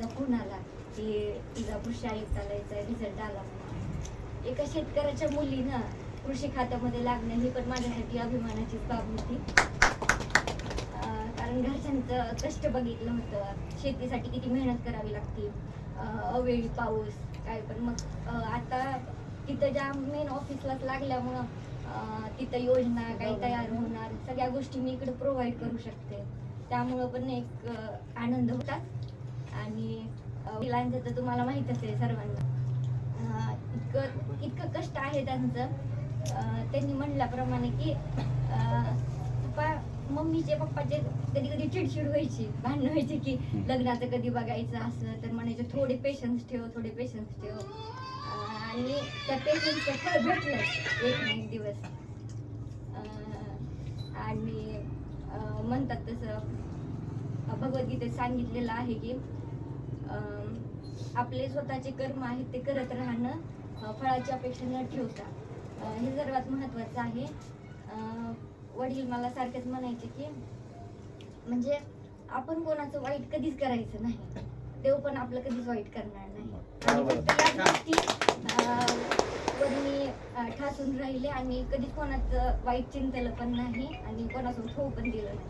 त्यांचा फोन आला की तिचा कृषी आयुक्ताला याचा रिझल्ट आला म्हणून एका शेतकऱ्याच्या मुलीनं कृषी खात्यामध्ये लागणं ही पण माझ्यासाठी अभिमानाचीच बाब होती. कारण घरच्यांचं कष्ट बघितलं होतं. शेतीसाठी किती मेहनत करावी लागते. अवेळी पाऊस काय पण मग आता तिथं ज्या मेन ऑफिसलाच लागल्यामुळं तिथं योजना काही तयार होणार सगळ्या गोष्टी मी इकडे प्रोव्हाइड करू शकते. त्यामुळं पण एक आनंद होता. आणि अं, मुलांचं तर तुम्हाला माहीतच आहे सर्वांना. इतकं इतकं कष्ट आहे त्यांचं. त्यांनी म्हणल्याप्रमाणे की पप्पा मम्मीचे पप्पाचे कधी कधी चिडचिड व्हायची भांडण व्हायची की लग्नाचं कधी बघायचं असं तर म्हणायचे थोडे पेशन्स ठेव थोडे पेशन्स ठेव. आणि त्या पेशन्सचं फळ भेटलं एक ना एक दिवस. आणि म्हणतात तसं भगवद्गीतेत सांगितलेलं आहे की आपले स्वतःचे कर्म आहेत ते करत राहणं फळाची अपेक्षा न ठेवता. हे सर्वात महत्वाचं आहे. वडील मला सारखेच म्हणायचे की म्हणजे आपण कोणाचं वाईट कधीच करायचं नाही. देव पण आपलं कधीच वाईट करणार नाही आणि फक्त याच गोष्टी अं, वर मी अं, राहिले आणि कधी कोणाचं वाईट चिंतलं पण नाही आणि कोणासोबत होऊ पण दिलं नाही.